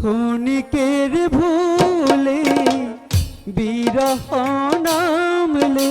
ক্ষণিকের ভুলে বিরহ নামলে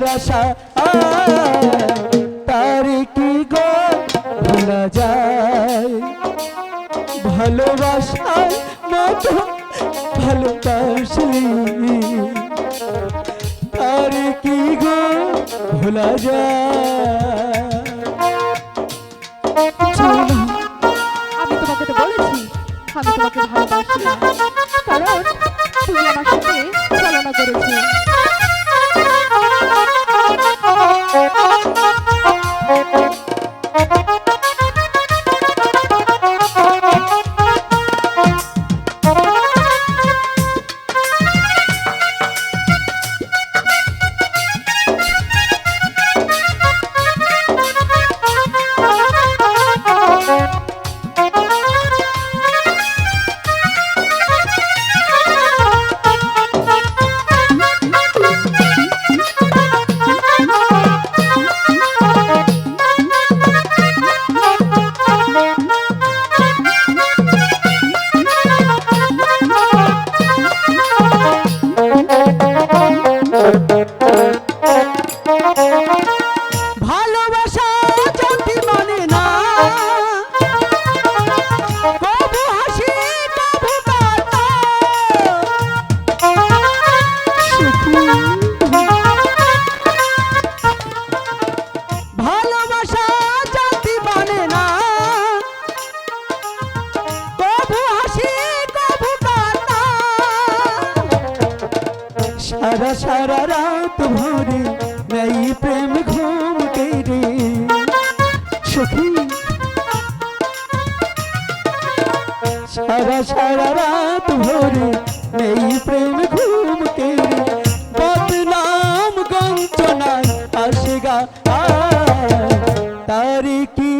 তোমার আশা তার কি গো ভোলা যায়? ভালোবাসার মতো ভালোবাসলি, তার কি গো ভোলা যায়? सारा सारा रात भोरे नई प्रेम घूम के रे सारा सारा रात भोरे नई प्रेम घूम के रे बदनाम गंजना आशेगा तारी की